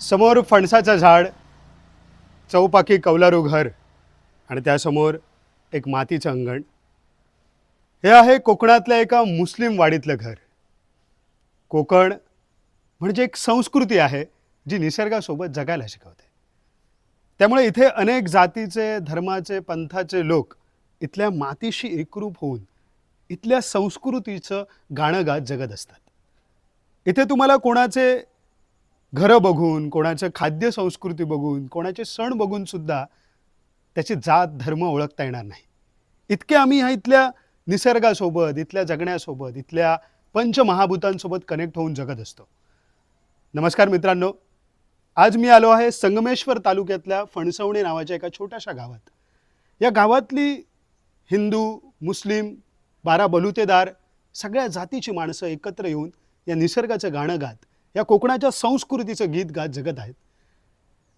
समोर फणसाचं झाड चौपाकी कौलारू घर आणि त्यासमोर एक मातीचं अंगण. हे आहे कोकणातल्या एका मुस्लिम वाडीतलं घर. कोकण म्हणजे एक संस्कृती आहे जी निसर्गासोबत जगायला शिकवते. त्यामुळे इथे अनेक जातीचे धर्माचे पंथाचे लोक इथल्या मातीशी एकरूप होऊन इथल्या संस्कृतीचं गाणं गात जगत असतात. इथे तुम्हाला कोणाचे घरं बघून कोणाचं खाद्य संस्कृती बघून कोणाचे सण बघून सुद्धा त्याची जात धर्म ओळखता येणार नाही. इतके आम्ही ह्या इथल्या निसर्गासोबत इथल्या जगण्यासोबत इथल्या पंचमहाभूतांसोबत कनेक्ट होऊन जगत असतो. नमस्कार मित्रांनो. आज मी आलो आहे संगमेश्वर तालुक्यातल्या फणसवणे नावाच्या एका छोट्याशा गावात. या गावातली हिंदू मुस्लिम बारा बलुतेदार सगळ्या जातीची माणसं एकत्र येऊन या निसर्गाचं गाणं गात या कोकणाच्या संस्कृतीचं गीत गात जगत आहेत.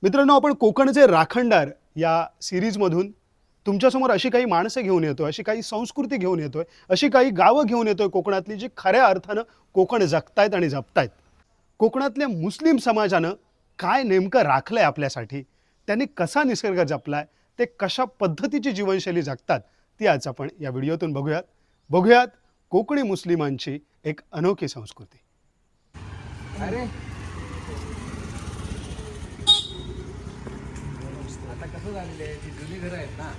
मित्रांनो आपण कोकणचे राखणदार या सिरीजमधून तुमच्यासमोर अशी काही माणसं घेऊन येतो अशी काही संस्कृती घेऊन येतोय अशी काही गावं घेऊन येतोय कोकणातली जी खऱ्या अर्थानं कोकण जगतायत आणि जपतायत. कोकणातल्या मुस्लिम समाजानं काय नेमकं राखलंय आपल्यासाठी त्यांनी कसा निसर्ग जपलाय ते कशा पद्धतीची जीवनशैली जगतात ती आज आपण या व्हिडिओतून बघूयात. बघूयात कोकणी मुस्लिमांची एक अनोखी संस्कृती. अरे. आता कसं झालेलं आहे? ती जुनी घरं आहेत ना?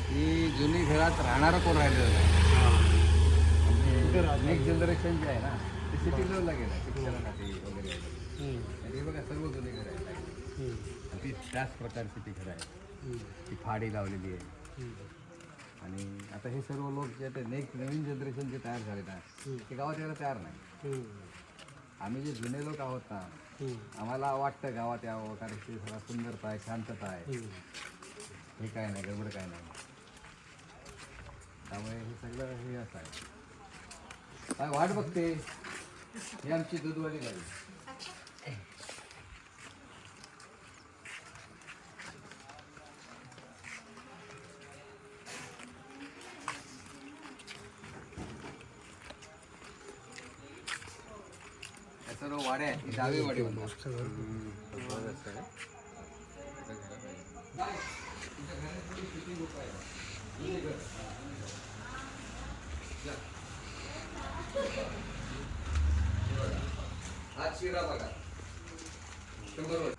ती जुनी घरात राहणारं कोण राहिलेलं म्हणजे नेक्स्ट जनरेशन जे आहे ना ते सिटी लेवलला गेलं शिक्षणासाठी वगैरे. आणि हे बघा सर्व जुनी घरं आहेत. ती त्याच प्रकारची ती घरं आहेत. ती फाडी लावलेली आहे. आणि आता हे सर्व लोक जे नेक्स्ट नवीन जनरेशन जे तयार झाले ना ते गावात यायला तयार नाही. आम्ही जे जुने लोक आहोत ना आम्हाला वाटतं गावात यावं कारण ते सगळं सुंदरता आहे शांतता आहे. हे काय नाही गडबड काय नाही. त्यामुळे हे सगळं हे असं आहे. काय वाट बघते? ही आमची दूधवाली गाडी. डावी वाडी.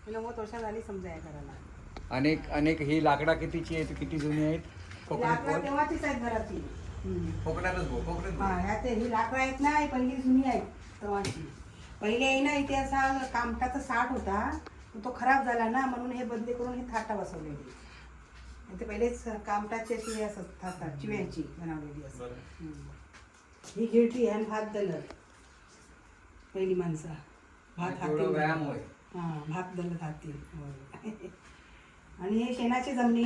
नव्वद वर्ष झाली समजा या घराला. अनेक अनेक ही लाकडा कितीची आहेत किती जुनी आहेत? कोकणात लाकडं तेव्हाचीच आहेत घराची हम्म. कोकणातच भाऊ कोकणात हा ह्या ते ही लाकडं आहेत ना ही पहिली जुनी आहेत तेव्हाची पहिले आहे ना इथे असा कामटाचा साठ होता तो खराब झाला ना म्हणून हे बदली करून ही थाटा बसवलेली. ते पहिलेच कामटाची चिव्याची बनवलेली असत. ही गिरटी आणि भात दलत पहिली माणसं. भात हाती हां भात दलत हाती. आणि हे शेणाची जमणी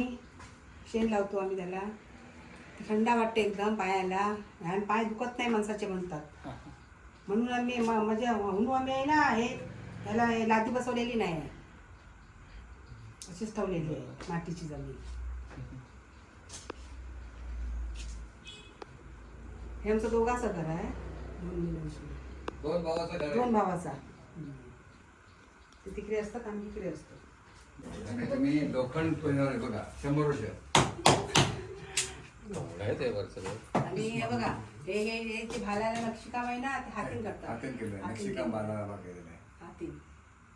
शेण लावतो आम्ही त्याला. थंडा वाटते एकदम पायाला. आणि पाय दुखत नाही माणसाचे म्हणतात. म्हणून आम्ही म- म्हणजे म्हणून आम्ही आहे ना हे ह्याला लादी बसवलेली नाही आहे. अशीच ठेवलेली आहे मातीची जमीन. हे आमचं दोघाचं घर आहे. दोन मुलांची. दोन भावाचं घर दोन. भावाचा. ते तिकडे असतात आम्ही इकडे असतो. आणि तुम्ही लोखंड पहिल्यावर आहे बघा शंभर वर्ष. आणि हे बघा हे हे हे भालाला नक्षीकाम आहे ना ते हातीन करतात. हाताने केलं हातीन नक्षीकाम केलं. बांधायला केलेलं आहे. हातीन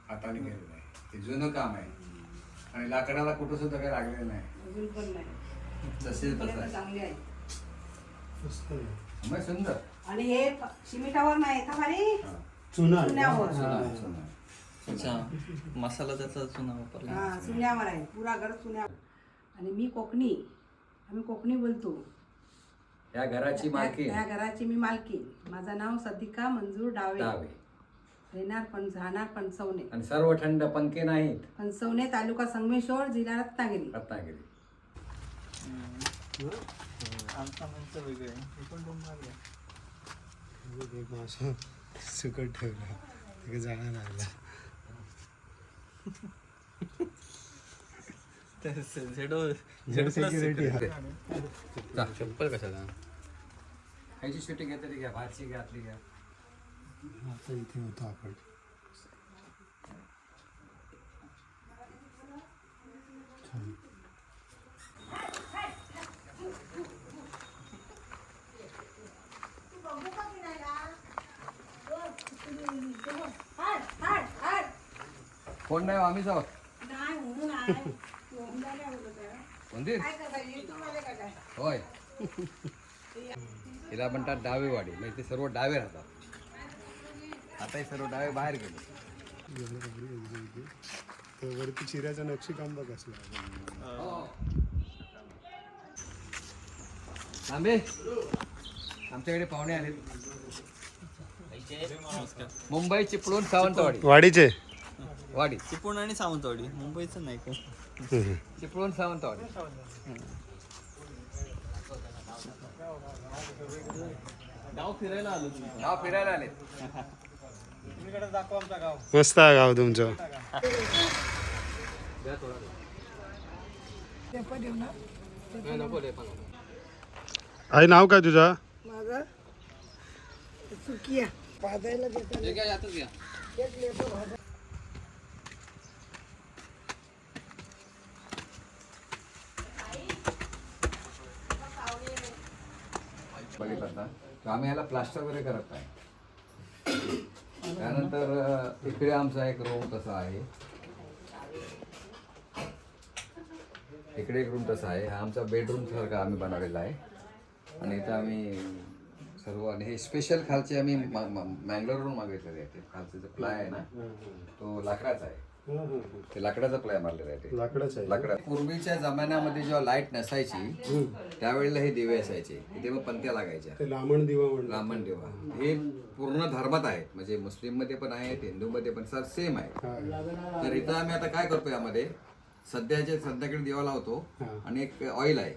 हाताने केलेलं आहे. ते जुनं काम आहे. आणि लाकडाला कुठं सुद्धा काही लागलेलं नाही. अजून पण नाही. तसं आहे चांगले आहे. मग सुंदर. आणि हे प- शिमिटावर नाही का भारी? हा. चुना चुन्यावर. सुंदर, सुंदर. अच्छा मसाला त्याचा चुना वापरला. हा चुन्यावर आहे. पुरा घर चुन्यावर. आणि मी कोकणी. आम्ही कोकणी बोलतो. या घराची मालकी. त्या घराची मी मालकी. माझं नाव सदिका मंजूर डावे. डावे. रेणार पण राहणार पणसवणे. आणि सर्व थंड पंखे नाहीत. पणसवणे तालुका संगमेश्वर जिल्हा रत्नागिरी. रत्नागिरी. आमचा वेगळं आहे. हे पण सुकट ठेवलं. जाणार लागला चप्पल कशाला ह्याची शिटी घ्या तरी घ्या भाची घ्या आतली घ्या आता इथे होतो आपण कोण नाही आम्ही जाऊ काय होय. तिला म्हणतात डावे वाडी. म्हणजे ते सर्व डावे राहतात. आता हे सर्व डावे बाहेर गेले. वरती चिऱ्याचं नक्षीकाम बघ असलं. तांबे आमच्याकडे पाहुणे आले मुंबई चिपळूण सावंतवाडी. वाडीचे? वाडी. चिपळूण आणि सावंतवाडी. मुंबईचं नाही का? चिपळूण सावंतवाडी गाव फिरायला आलो तुम्ही गाव फिरायला आले मस्त आहे गाव तुमचं आई नाव काय तुझा माझा चुकिया पाजायला देतात बघितलं ना तर आम्ही याला प्लास्टर वगैरे करत नाही. त्यानंतर इकडे आमचा एक रूम तसा आहे. इकडे एक रूम तसा आहे. हा आमचा बेडरूम सारखा आम्ही बनवलेला आहे. आणि इथं आम्ही सर्व आणि हे स्पेशल खालचे आम्ही मँगलोरवरून मागितलेले आहे ते खालचे जो प्लाय आहे ना तो लाकडाचा आहे. ते लाकडाचा प्लाय मारलेला आहे ते. लाकडच आहे लाकडा. पूर्वीच्या जमान्यामध्ये जेव्हा लाइट नसायची त्यावेळेला हे दिवे असायचे. इथे मग पंत्या लागायच्या. ते लांबण दिवा म्हणलं ब्राह्मण देवा. हे पूर्ण धर्मात आहेत. म्हणजे मुस्लिममध्ये पण आहेत हिंदू मध्ये पण सर सेम आहे. तर इथं आम्ही आता काय करतो यामध्ये? सध्याचे सध्याकडे दिवा लावतो आणि एक ऑइल आहे.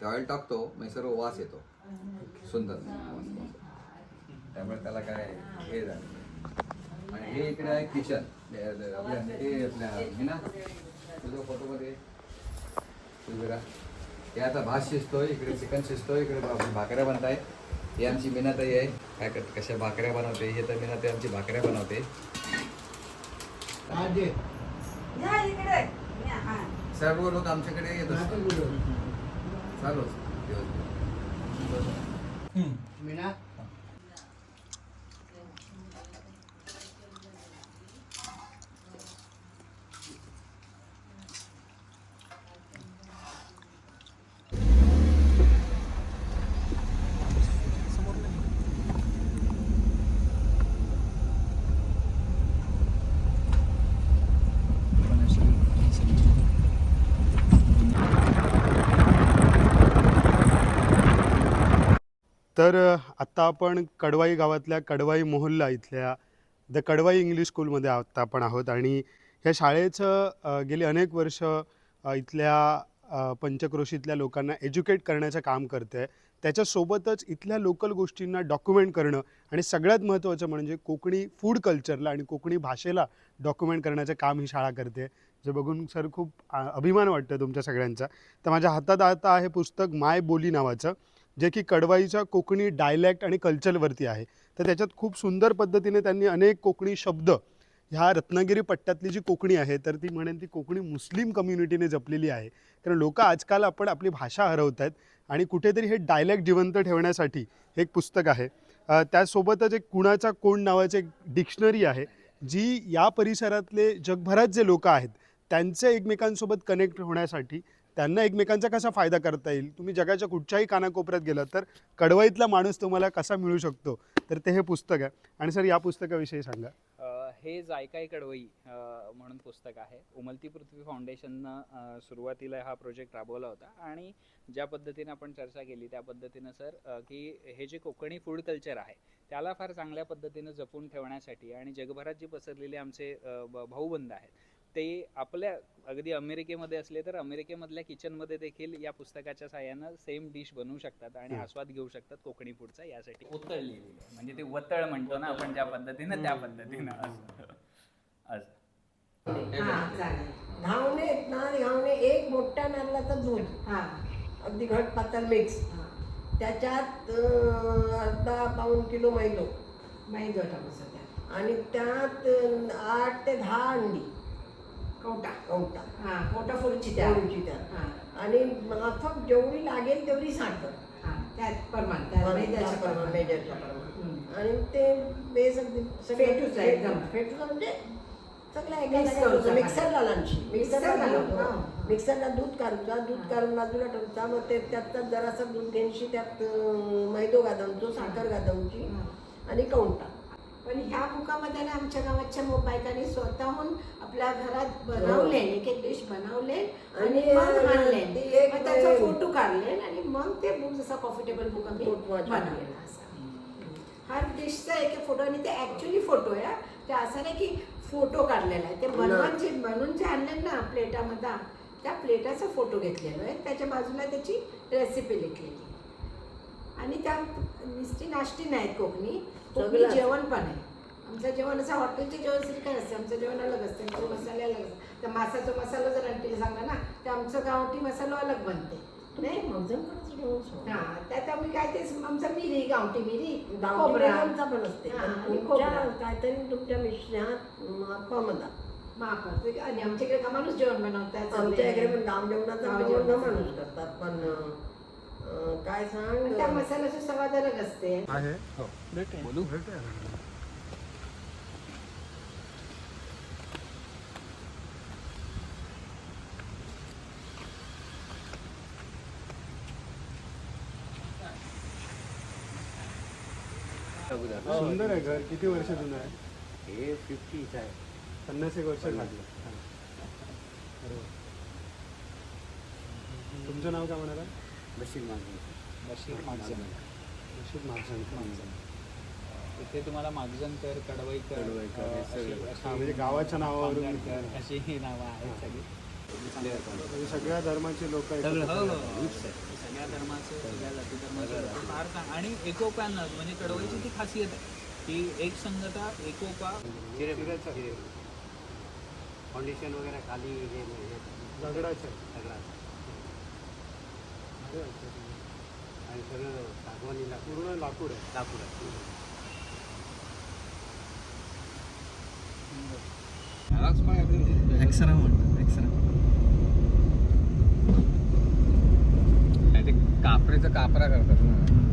ते ऑइल टाकतो म्हणजे सर्व वास येतो. सुंदर. त्यामुळे त्याला काय हे झालं. आणि हे इकडे आहे किचन. आपल्या हे आपल्या हे ना? तुझ्या फोटोमध्ये हे आता भात शिजतोय इकडे चिकन शिजतोय इकडे भाकऱ्या बनताय. ही आमची मीनाताई आहे. काय करत? कशा भाकऱ्या बनवते? हे तर मीनाताई आमची भाकऱ्या बनवते. या. इकडे. या, हा. सर्व लोक आमच्याकडे येत असतात. चालूच दिवसभर. तर आत्ता आपण कडवाई गावातल्या कडवाई मोहल्ला इथल्या द कडवाई इंग्लिश स्कूलमध्ये आत्ता आपण आहोत आणि ह्या शाळेचं गेली अनेक वर्ष इथल्या पंचक्रोशीतल्या लोकांना एज्युकेट करण्याचं काम करते आहे त्याच्यासोबतच इथल्या लोकल गोष्टींना डॉक्युमेंट करणं आणि सगळ्यात महत्त्वाचं म्हणजे कोकणी फूड कल्चरला आणि कोकणी भाषेला डॉक्युमेंट करण्याचं काम ही शाळा करते. जे बघून सर खूप अभिमान वाटतं तुमच्या सगळ्यांचा. तर माझ्या हातात आता आहे पुस्तक माय बोली नावाचं. जे की कडवाईच्या कोकणी डायलॅक्ट आणि कल्चरवरती आहे. तर त्याच्यात खूप सुंदर पद्धतीने त्यांनी अनेक कोकणी शब्द ह्या रत्नागिरी पट्ट्यातली जी कोकणी आहे तर ती म्हणेन ती कोकणी मुस्लिम कम्युनिटीने जपलेली आहे. कारण लोक आजकाल आपण आपली भाषा हरवत आहेत आणि कुठेतरी हे डायलॅक्ट जिवंत ठेवण्यासाठी हे एक पुस्तक आहे. त्यासोबतच एक कुणाचा कोण नावाचे एक डिक्शनरी आहे जी या परिसरातले जगभरात जे लोक आहेत त्यांचे एकमेकांसोबत कनेक्ट होण्यासाठी त्यांना एकमेकांचा कसा फायदा करता येईल? तुम्ही जगाच्या कुठच्याही कानाकोपऱ्यात गेलात तर कडवाईतला माणूस तुम्हाला कसा मिळू शकतो? तर ते हे पुस्तक आहे. आणि सर या पुस्तकाविषयी सांगा. हे जायकाय कडवई म्हणून पुस्तक आहे. उमलती पृथ्वी फाउंडेशननं सुरुवातीला हा प्रोजेक्ट राबवला होता. आणि ज्या पद्धतीने आपण चर्चा केली त्या पद्धतीनं सर की हे जे कोकणी फूड कल्चर आहे त्याला फार चांगल्या पद्धतीनं जपून ठेवण्यासाठी आणि जगभरात जे पसरलेले आमचे भाऊबंद आहेत ते आपल्या अगदी अमेरिकेमध्ये असले तर अमेरिकेमधल्या किचनमध्ये देखील या पुस्तकाच्या साह्यानं सेम डिश बनवू शकतात आणि आस्वाद घेऊ शकतात कोकणी फूडचा यासाठी. उतळ लिहिलेली आहे म्हणजे ते वतळ म्हणतो ना आपण ज्या पद्धतीनं त्या पद्धतीनं. असं. असं. हा चालेल. घावणे ना घावणे एक मोठ्या नारळाचं दूध. हा. अगदी घट पातळ मिक्स हा. त्याच्यात अं, अर्धा पाऊण किलो मैलो माहिती होता सध्या. आणि त्यात अं, आठ ते दहा अंडी. कवटा कवटा हा कोटा फुलची त्या हा. आणि माफक जेवढी लागेल तेवढी साखर हा त्यात प्रमाण त्यात मैद्याचं प्रमाण. मेजरचं प्रमाण. हम्म. आणि ते बेस अगदी फेटूचं आहे एकदम. फेटूचं म्हणजे सगळं एका मिक्सरला लांची मिक्सरला लावतो दूध काढूचा. दूध काढून बाजूला ठेवता मग ते त्यात जरासं दूध घ्यायची त्यात मैदो घालवतो साखर घालवची आणि कवंटा पण ह्या बुकामध्ये ना आमच्या गावाच्या बायकांनी स्वतःहून आपल्या घरात बनवले एक एक डिश बनवले आणि त्याचा फोटो काढले आणि मग ते बुक जसा कॉम्फर्टेबल बुक आम्ही बनवलेला असा. हर डिशचा एक एक फोटो आणि ते ऍक्च्युली फोटो आहे हा. ते असं नाही की फोटो काढलेला आहे. ते बनवून जे बनवून जे आणले ना प्लेटामध्ये त्या प्लेटाचा फोटो घेतलेला आहे. त्याच्या बाजूला त्याची रेसिपी लिखलेली आणि त्या नुसती नाश्ती नाहीत कोकणी. कोकणी सगळं. जेवण पण आहे. आमचं जेवण असं हॉटेलचे जेवण सारखं नसते? आमचं जेवण अलग असते. आमचे मसाले अलग असतात त्या मासाचा मसाला जर आणखी सांगा ना तर आमचं गावठी मसाला अलग बनते. नाही? मगजमकडचं जेवण सोड. हा त्यात आम्ही काय ते आमचं मिरी गावठी मिरी गावठी खोबरा. पण असते. हा, पण आणि तुमच्या खोबरा. काहीतरी तुमच्या मिश्रणात मापामध्ये मापा ते- आणि आमच्याकडे का माणूस जेवण बनवतात आमच्या इकडे पण गाव जेवणाचा गाव जेवण जेवणाचा. माणूस करतात पण अं, काय त्या सांग मसाल्याचा स्वाद अलग असते. आहे? बोलू सुंदर आहे घर. किती वर्ष जुनं आहे? हे फिफ्टीच आहे. पन्नास एक वर्ष लागलं बरोबर. तुमचं नाव काय म्हणाला? बशीर मागणी बशीर मागजन रशीद महाजन इथे तुम्हाला मागजनकर कडवईकर म्हणजे गावाच्या नावावरून अशी ही नावं आहेत सगळी. म्हणजे सगळ्या धर्माचे लोक हो, हो, हो. सगळ्या धर्माचे सगळ्या जाती धर्माचे फार चांग- आणि एकोप्यानं म्हणजे कडवईची ती खासियत आहे. की एक संगता एकोपा. फाउंडेशन वगैरे खाली हे हे दगडाचे. आणि सगळं सागवानीला पूर्ण लाकूड आहे. लाकूड आहे. एक्सरा म्हणतात एक्सरा. ते कापरेचा कापरा करतात ना.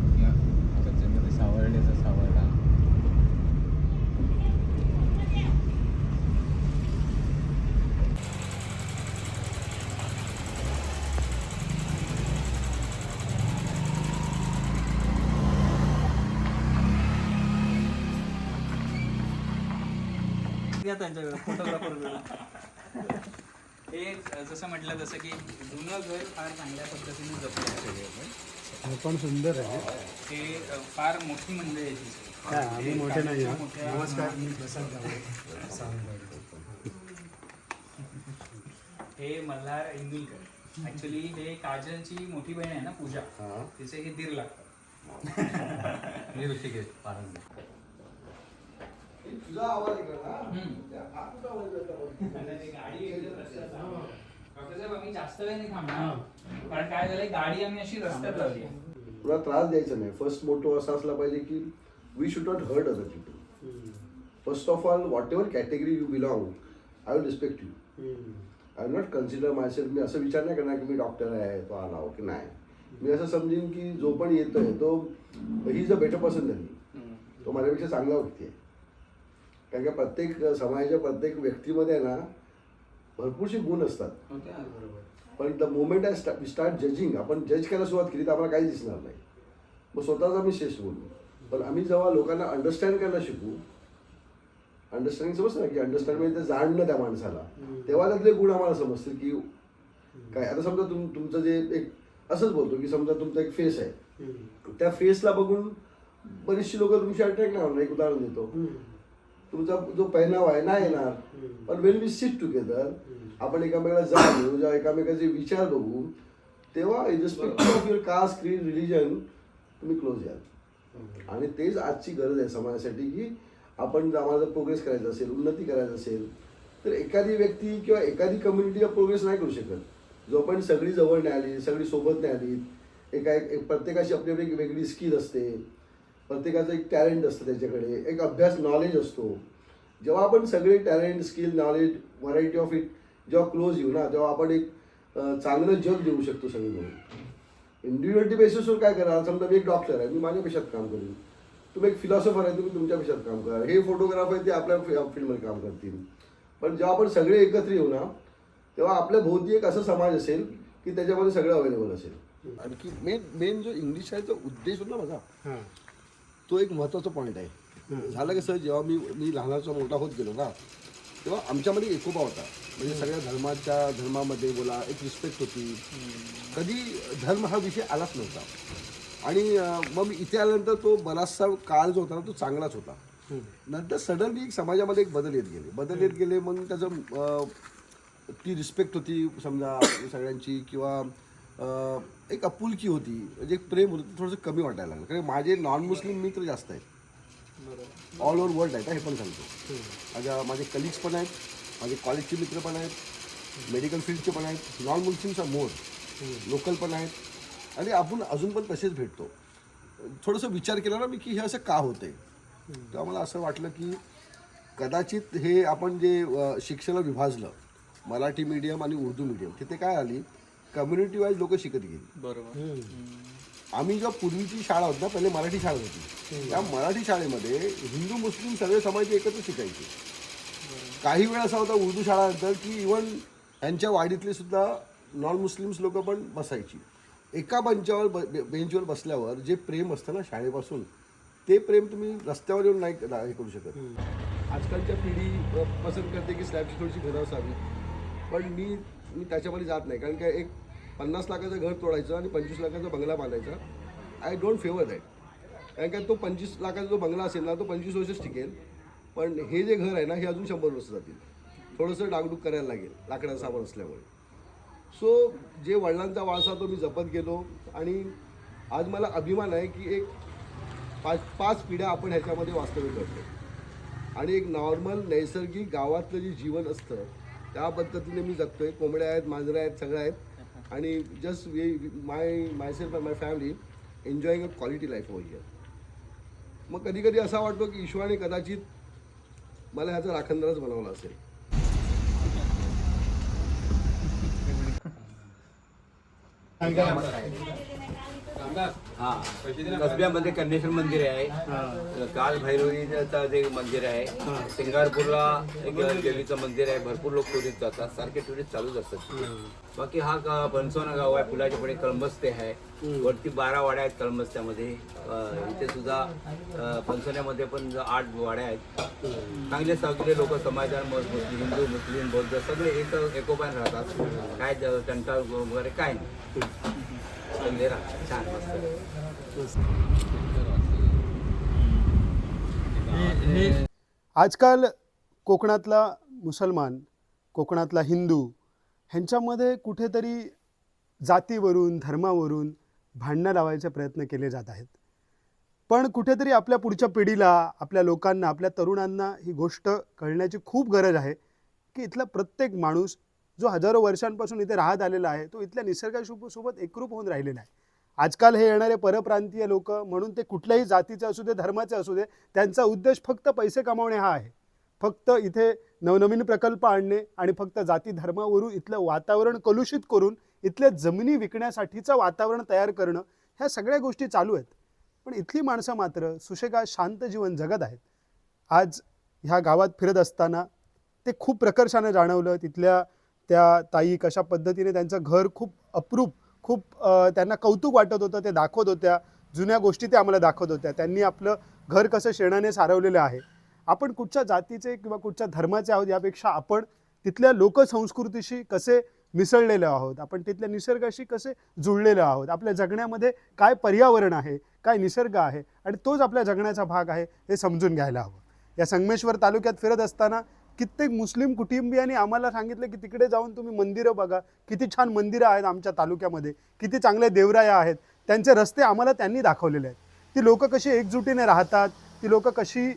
त्यांच्याकडे फोटोग्राफर हे जसं म्हटलं जसं की जुनं घर फार चांगल्या पद्धतीने जपलं आहे. पण सुंदर आहे. हे अ, फार मोठी मंडळी आहे मोठे नाही नमस्कार. मी प्रसाद. हे मल्हार इंदुलकर ऍक्च्युली हे काजलची मोठी बहीण आहे ना पूजा. तिचे हे दीर लागतात. मी ऋषिकेश पारंग डॉक्टर साहेब आम्ही जास्त वेळ नाही थांबणार. कारण काय झालंय गाडी आम्ही अशी रस्त्यात लावली आहे. तुला त्रास द्यायचा नाही. फर्स्ट मोटो असा असला पाहिजे की we should not hurt other people first of all whatever category you belong I will respect you I will not consider myself मी असं विचार नाही करणार की मी डॉक्टर आहे तो आला हो की नाही. मी असं समजेन की जो पण येतोय तो he is a better person झाली तो माझ्यापेक्षा चांगला व्यक्ती आहे. कारण का प्रत्येक समाजाच्या प्रत्येक व्यक्तीमध्ये ना भरपूरशी गुण असतात. पण the moment I start start judging आपण जज करायला सुरुवात केली तर आम्हाला काहीच दिसणार नाही. मग स्वतःच आम्ही श्रेष्ठ बोलू पण आम्ही जेव्हा लोकांना अंडरस्टँड करायला शिकू अंडरस्टँडिंग समजतं ना की अंडरस्टँड म्हणजे जाणणं त्या माणसाला. तेव्हा त्यातले गुण आम्हाला समजतील की काय आता समजा तुम तुमचं जे एक असंच बोलतो की समजा तुमचा एक फेस आहे. त्या फेसला बघून बरीचशी लोक तुमची अट्रॅक्ट नाही होणार. एक उदाहरण देतो. तुमचा जो पहिनावा आहे नाही येणार पण वेन वी सिट टुगेदर आपण एकामेकाला जाणू जेव्हा एकामेकाचे विचार बघू तेव्हा irrespective of your caste creed religion तुम्ही क्लोज याल. आणि तेच आजची गरज आहे समाजासाठी की आपण जर आम्हाला प्रोग्रेस करायचा असेल उन्नती करायचं असेल तर एखादी व्यक्ती किंवा एखादी कम्युनिटी प्रोग्रेस नाही करू शकत. जोपर्यंत सगळी जवळ नाही आली सगळी सोबत नाही आली एका एक प्रत्येकाची आपली आपली एक वेगळी स्किल असते. प्रत्येकाचं एक टॅलेंट असतं त्याच्याकडे. एक अभ्यास नॉलेज असतो. जेव्हा आपण सगळे talent skill knowledge variety of it जेव्हा क्लोज येऊ ना तेव्हा आपण एक चांगलं जग देऊ शकतो सगळे मिळून इंडिव्हिज्युअलिटी बेसिसवर काय करा समजा मी एक डॉक्टर आहे मी माझ्या पेशात काम करेन? तुम्ही एक फिलॉसॉफर आहे तुम्ही तुमच्या पेशात काम करा हे फोटोग्राफर आहे ते आपल्या फील्डमध्ये काम करतील. पण जेव्हा आपण सगळे एकत्र येऊ ना तेव्हा आपल्या भोवती एक असा समाज असेल की त्याच्यामध्ये सगळं अवेलेबल असेल. आणखी मेन मेन जो इंग्लिश आहे तो उद्देश होता माझा. हां. तो एक महत्त्वाचा पॉईंट आहे. झालं कसं जेव्हा मी मी लहानाचा मोठा होत गेलो ना तेव्हा आमच्यामध्ये एकोपा होता. म्हणजे सगळ्या धर्माच्या धर्मामध्ये बोला एक रिस्पेक्ट होती. कधी धर्म हा विषय आलाच नव्हता. आणि मग मी इथे आल्यानंतर तो बराचसा काळ जो होता ना तो चांगलाच होता. नंतर सडनली एक समाजामध्ये एक बदल येत गेले. बदल येत गेले मग त्याचं ती रिस्पेक्ट होती समजा सगळ्यांची किंवा एक आपुलकी होती. म्हणजे एक प्रेम होतं थोडंसं कमी वाटायला लागलं. कारण माझे नॉन मुस्लिम मित्र जास्त आहेत. ऑल ओव्हर वर्ल्ड आहेत हा, पण सांगतो. माझ्या माझे कलिग्स पण आहेत माझे कॉलेजचे मित्र पण आहेत मेडिकल फील्डचे पण आहेत नॉन मुस्लिमचा मोर लोकल पण आहेत. आणि आपण अजून पण तसेच भेटतो. थोडंसं विचार केला ना मी की हे असं का होतंय? तेव्हा मला असं वाटलं की कदाचित हे आपण जे अ, शिक्षण विभाजलं मराठी मीडियम आणि उर्दू मीडियम तिथे काय आली? कम्युनिटी वाईज लोक शिकत गेली. बरोबर. आम्ही जेव्हा पूर्वीची शाळा होती ना पहिले मराठी शाळा होती. त्या मराठी शाळेमध्ये हिंदू मुस्लिम सगळे समाज एकत्र शिकायचे. काही वेळ असा होता उर्दू शाळानंतर की इवन यांच्या वाडीतले सुद्धा नॉन मुस्लिम्स लोक पण बसायची. एका बेंचावर बेंचवर बसल्यावर जे प्रेम असतं ना शाळेपासून ते प्रेम तुम्ही रस्त्यावर येऊन नाही हे करू शकत. आजकालच्या पिढी पसंत करते की स्लॅबची थोडीशी घरं असावी पण मी मी त्याच्यामध्ये जात नाही. कारण काय एक पन्नास लाखाचं घर तोडायचं आणि पंचवीस लाखाचा बंगला बांधायचा. आय डोंट फेवर दॅट कारण काय तो पंचवीस लाखाचा जो बंगला असेल ना तो पंचवीस वर्षच टिकेल. पण हे जे घर आहे ना हे अजून शंभर वर्ष जातील. थोडंसं डागडूग करायला लागेल लाकडाचं सामान असल्यामुळे. सो जे वडिलांचा वारसा तो मी जपत गेलो आणि आज मला अभिमान आहे की एक पाच पाच पिढ्या आपण ह्याच्यामध्ये वास्तव्य करतो आणि एक नॉर्मल नैसर्गिक गावातलं जे जीवन असतं त्या पद्धतीने मी जगतो आहे कोंबड्या आहेत मांजरं आहेत सगळं आहेत. आणि just my myself my family enjoying a quality life over here मग कधी कधी असा वाटतो की ईश्वराने कदाचित मला ह्याचा राखणदारच बनवला असेल. हा. कसब्यामध्ये कन्नेश्वर मंदिर आहे. काल भैरवीचं ते मंदिर आहे सिंगारपूरला एक देवीचं मंदिर आहे. भरपूर लोक टुरिस्ट जातात. सारखे टुरिस्ट चालूच असतात बाकी हा बनसोना गाव आहे. पुलाच्या पुढे कळंबस्ते आहे. वरती बारा वाड्या आहेत कळंबस्त्यामध्ये अं, इथे सुद्धा बनसोन्यामध्ये पण ज- आठ वाड्या आहेत. चांगले सावलेले लोक मुस्लिम हिंदू मुस्लिम बौद्ध सगळे एक एकोपान राहतात. काय ज- तंटा वगैरे काय नाही. चांगले छान मस्त. आजकाल कोकणातला मुसलमान कोकणातला हिंदू ह्यांच्यामध्ये कुठेतरी जातीवरून धर्मावरून भांडणं लावायचे प्रयत्न केले जात आहेत. पण कुठेतरी आपल्या पुढच्या पिढीला आपल्या लोकांना आपल्या तरुणांना ही गोष्ट कळण्याची खूप गरज आहे की इथला प्रत्येक माणूस जो हजारो वर्षांपासून इथे राहत आलेला आहे तो इथल्या निसर्गासोबत एकरूप होऊन राहिलेला आहे. आजकाल हे येणारे परप्रांतीय लोक म्हणून ते कुठल्याही जातीचे असू दे धर्माचे असू दे त्यांचा उद्देश फक्त पैसे कमावणे हा आहे. फक्त इथे नवनवीन प्रकल्प आणणे आणि फक्त जाती धर्मावरून इथलं वातावरण कलुषित करून इथल्या जमिनी विकण्यासाठीचं वातावरण तयार करणं ह्या सगळ्या गोष्टी चालू आहेत. पण इथली माणसं मात्र सुशेगात शांत जीवन जगत आहेत. आज ह्या गावात फिरत असताना ते खूप प्रकर्षानं जाणवलं तिथल्या त्या ताई कशा पद्धतीने त्यांचं घर खूप अप्रूप खूप त्यांना कौतुक वाटत होतं ते दाखवत होत्या. जुन्या गोष्टी ते आम्हाला दाखवत होत्या. त्यांनी आपलं घर कसं शेणाने सारवलेलं आहे. आपण कुठच्या जातीचे किंवा कुठच्या धर्माचे आहोत यापेक्षा आपण तिथल्या लोकसंस्कृतीशी कसे मिसळलेलो आहोत? आपण तिथल्या निसर्गाशी कसे जुळलेलो आहोत? आपल्या जगण्यामध्ये काय पर्यावरण आहे? काय निसर्ग आहे? आणि तोच आपल्या जगण्याचा भाग आहे हे समजून घ्यायला हवं. या संगमेश्वर तालुक्यात फिरत असताना कित्येक मुस्लिम कुटुंबियांनी आम्हाला सांगितलं की तिकडे जाऊन तुम्ही मंदिरं बघा. किती छान मंदिरं आहेत आमच्या तालुक्यामध्ये. किती चांगले देवराया आहेत. त्यांचे रस्ते आम्हाला त्यांनी दाखवलेले आहेत. ती लोकं कशी एकजुटीने राहतात ती लोकं कशी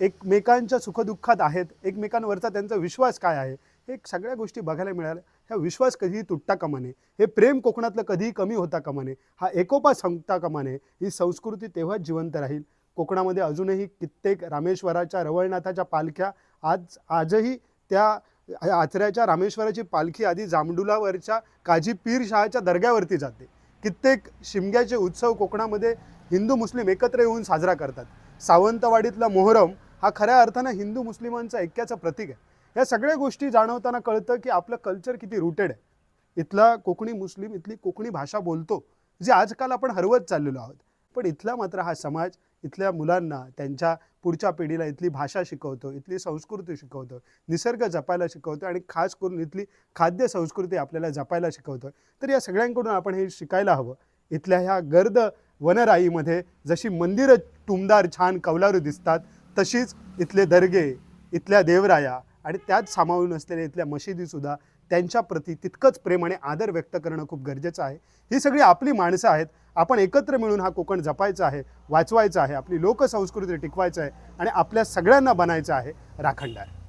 एकमेकांच्या सुखदुःखात आहेत एकमेकांवरचा त्यांचा विश्वास काय आहे हे सगळ्या गोष्टी बघायला मिळाल्या. ह्या विश्वास कधीही तुटता कामा नये. हे प्रेम कोकणातलं कधीही कमी होता कामा नये. हा एकोपा संपता कामा नये. ही संस्कृती तेव्हाच जिवंत राहील. कोकणामध्ये अजूनही कित्येक रामेश्वराच्या रवळनाथाच्या पालख्या आज आजही त्या आचऱ्याच्या रामेश्वराची पालखी आधी जांबडुलावरच्या काजी पीर शहाच्या दर्ग्यावरती जाते. कित्येक शिमग्याचे उत्सव कोकणामध्ये हिंदू मुस्लिम एकत्र येऊन साजरा करतात. सावंतवाडीतला मोहरम हा खऱ्या अर्थानं हिंदू मुस्लिमांचा ऐक्याचं प्रतीक आहे. या सगळ्या गोष्टी जाणवताना कळतं की आपलं कल्चर किती रुटेड आहे. इथला कोकणी मुस्लिम इथली कोकणी भाषा बोलतो जे आजकाल आपण हरवत चाललेलो आहोत. पण इथला मात्र हा समाज इथल्या मुलांना त्यांच्या पुढच्या पिढीला इथली भाषा शिकवतो इथली संस्कृती शिकवतो निसर्ग जपायला शिकवतो आणि खास करून इथली खाद्य संस्कृती आपल्याला जपायला शिकवतो. तर या सगळ्यांकडून आपण हे शिकायला हवं. इथल्या ह्या गर्द वनराईमध्ये जशी मंदिरं टुमदार छान कौलारू दिसतात तशीच इथले दर्गे इथल्या देवराया आणि त्यात सामावून असलेल्या इथल्या मशिदीसुद्धा त्यांच्याप्रती तितकंच प्रेम आणि आदर व्यक्त करणं खूप गरजेचं आहे. ही सगळी आपली माणसं आहेत. आपण एकत्र मिळून हा कोकण जपायचा आहे वाचवायचा आहे. आपली लोकसंस्कृती टिकवायचं आहे आणि आपल्या सगळ्यांना बनायचं आहे राखणदार.